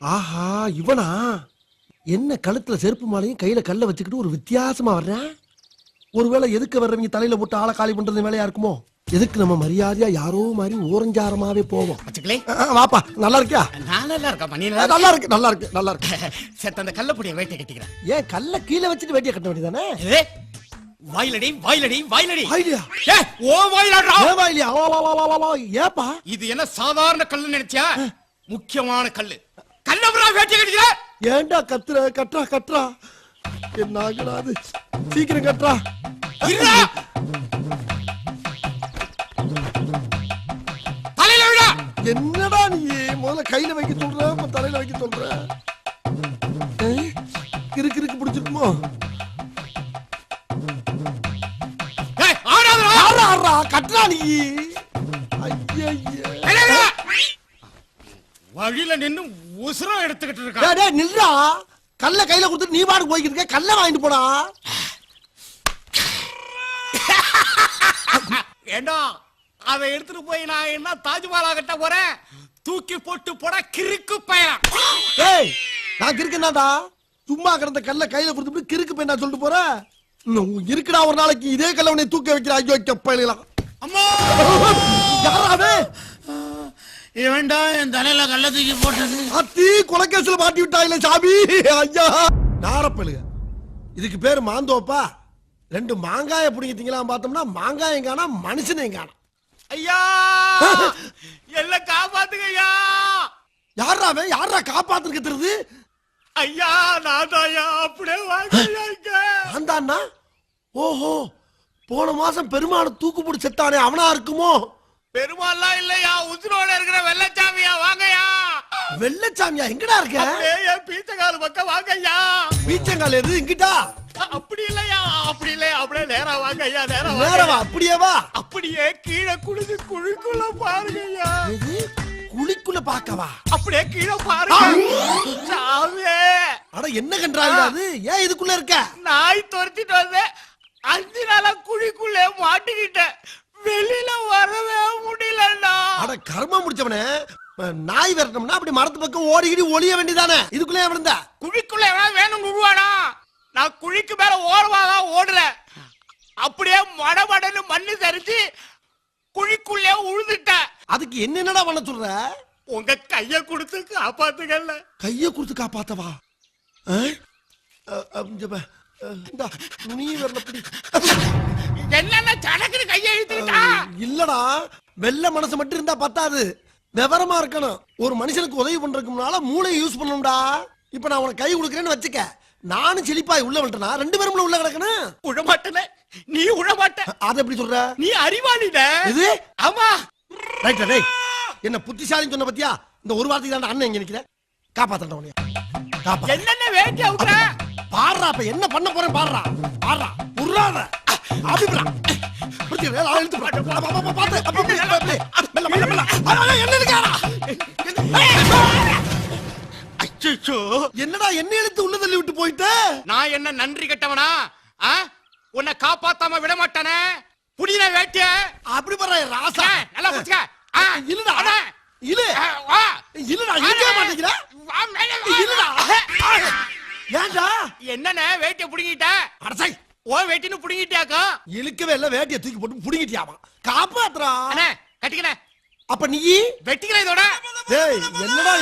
ஆஹா இவனா? என்ன கழுத்துல செருப்பு மாலையும் கையில கல்ல வச்சுக்கிட்டு ஒரு வித்தியாசமா வர்றேன் ஒருவேளை எதுக்கு வர்றவங்க தலையில போட்டு ஆளை காலி பண்றது வேலையா இருக்குமோ? எதுக்கு நம்ம மரியாதையா யாரோ மாதிரி ஓரஞ்சாரமாவே போவோம். வாப்பா நல்லா இருக்கியா? நல்லா இருக்கா நல்லா இருக்கு நல்லா இருக்கு நல்லா இருக்கு. செத்த அந்த கல்லப்பொடியை வேட்டை கட்டிக்கிறேன். ஏன் கல்ல கீழே வச்சுட்டு வேட்டியை கட்ட வேண்டியதானே வாயிலடி வாயிலடி வாயிலடி. ஐடியா ஏ, ஓ வாயிலாடுறா. ஏவா இல்லையா வா, வா, வா, வா. ஏப்பா? இது என்ன சாதாரண கல்லு நினைச்சியா? முக்கியமான கல்லு. கல்லபுரா வேட்டை கட்டிக்கிற. ஏன்டா கத்துற? கட்டுறா கட்டுறா. என்ன ஆகுடா அது சீக்கிரம் கட்டுறா. இருடா. தலையில விடா. என்னடா நீ? முதல்ல கையில வைக்க சொல்ற அப்புறம் தலையில வைக்க சொல்ற? ஏய், கிறுக்கு கிறுக்கு பிடிச்சிருக்குமோ? கட்டுறா விடா. வழியில நின்னு உசுரம் எடுத்துக்கிட்டு டேய், இருக்கான் டேய், நில்றா. கல்ல கையில கொடுத்துட்டு நீ போய்க்கிட்டு இருக்க. கல்ல வாங்கிட்டு போடா. ஏண்டா அதை எடுத்துட்டு போய் நான் என்ன தாஜ்மஹாலா கட்ட போறேன்? தூக்கி போட்டு போட கிறுக்கு பயணம். ஏய் நான் கிறுக்குனாடா சும்மா கிடந்த கல்ல கையில கொடுத்துட்டு கிறுக்கு போய் நான் சொல்லிட்டு போறேன் இருக்குடா ஒரு நாளைக்கு இதே கல்ல உன்னை தூக்க வைக்கிற ஐயோ கப்பலாம் அம்மா! யாராவே? இவன்டா என் தலையில கள்ள தூக்கி போட்டது. அத்தி கொலைக்கேசுல மாட்டி விட்டாயில சாமி. ஐயா! நாரப்பழுக இதுக்கு பேரு மாந்தோப்பா. ரெண்டு மாங்காய பிடிங்கிட்டீங்களா பார்த்தோம்னா மாங்காயம் காணா மனுஷனையும் காணா ஐயா! எல்லாம் காப்பாத்துங்க ஐயா! யாரா அவன் யாரா காப்பாத்துக்கு தெரியுது? ஐயா நான் ஐயா அப்படியே வாங்க ஓஹோ போன மாசம் பெருமாள் தூக்கு போட்டு செத்தானே அவனா இருக்குமோ? பெருமாள்லாம் இல்லையா? உசுரோட இருக்கிற வெள்ளச்சாமியா வாங்கய்யா. வெள்ளச்சாமியா எங்கடா இருக்க? என் பீச்சக்கால பக்கம் வாங்கய்யா. பீச்சங்கால் எது இங்கிட்டா? அப்படி இல்லையா? அப்படி இல்லையா? அப்படியே நேரா வாங்க ஐயா நேரா வாங்க அப்படியே வா. அப்படியே கீழே குளிச்சு குழிக்குள்ள பாருங்க ஐயா எது? குழிக்குள்ள பாக்கவா அப்படியே கீழே பாருங்க சாமியே. அட என்ன கன்றாங்க அது? ஏன் இதுக்குள்ள இருக்க? நாய் துரத்திட்டு வந்தேன் அஞ்சு நாளா குழிக்குள்ளே மாட்டிக்கிட்டேன் வெளியில வரவே முடியலண்ணா. அட கர்மம் முடிச்சவனே. நாய் விரட்டோம்னா அப்படி மரத்து பக்கம் ஓடிக்கிடி ஒளிய வேண்டியதானே? இதுக்குள்ளே விழுந்த? குழிக்குள்ள எவனா வேணும் விடுவானா நான் குழிக்கு மேல ஓடுவாங்க ஓடுறேன். அப்படியே மடமடன்னு மண்ணு சரிச்சு குழிக்குள்ளே உழுதுட்டேன் அதுக்கு என்னென்னடா பண்ண சொல்ற? உங்க கைய கொடுத்து காப்பாத்துக்கல கைய கொடுத்து காப்பாத்தவா? இல்லடா. வெள்ள மனசு மட்டும் இருந்தா பத்தாது. விவரமா இருக்கணும். ஒரு மனுஷனுக்கு உதவி பண்றதுக்கு முன்னால மூளையை யூஸ் பண்ணணும்டா. இப்ப நான் உனக்கு கை கொடுக்குறேன்னு வச்சுக்க. நானும் செழிப்பாய் உள்ள வந்துட்டேனா ரெண்டு பேரும் உள்ள கிடக்கணும். உழமாட்டல நீ உழமாட்ட. அதை எப்படி சொல்ற? நீ அறிவாளிட. இது? ஆமா. ரைட் டேய் என்ன புத்திசாலின்னு சொன்ன பத்தியா? இந்த ஒரு வார்த்தைக்கு தான் அண்ணன் இங்க நிக்கிற. காப்பாத்தண்டா காப்பா என்னென்ன வேட்டி அவுக்குற பாடுறா அப்ப. என்ன பண்ண போறேன் பாடுறா. பாடுறா. பிடிச்சி வேலை அப்படி, அப்படி. மெல்ல, மெல்ல, மெல்ல. ஆ, என்ன இருக்காடா? அச்சோ என்னடா என்ன இழுத்து உள்ள தள்ளி விட்டு போயிட்ட? நான் என்ன நன்றி கெட்டவனா? உன்னை காப்பாத்தாம விட மாட்டானே? புடின வேட்டிய. அப்படி பாரு ராசா. ஏய், நல்லா புடிச்சுக்க. இல்லடா. அண்ணா. இல்ல. இல்லடா இழுக்க மாட்டேங்கிற. வா, மேல. இல்லடா. ஏன்டா? என்னண்ணே வேட்டிய புடுங்கிட்ட? அடசை ஓ வேட்டின்னு புடுங்கிட்டியாக்கா? இழுக்கவே இல்ல வேட்டியை தூக்கி போட்டு புடுங்கிட்டியாமா. காப்பாத்துறா. அண்ணே கட்டிக்கணே அப்ப நீ? வெட்டிக்கிறேன் இதோட. டேய் என்னடா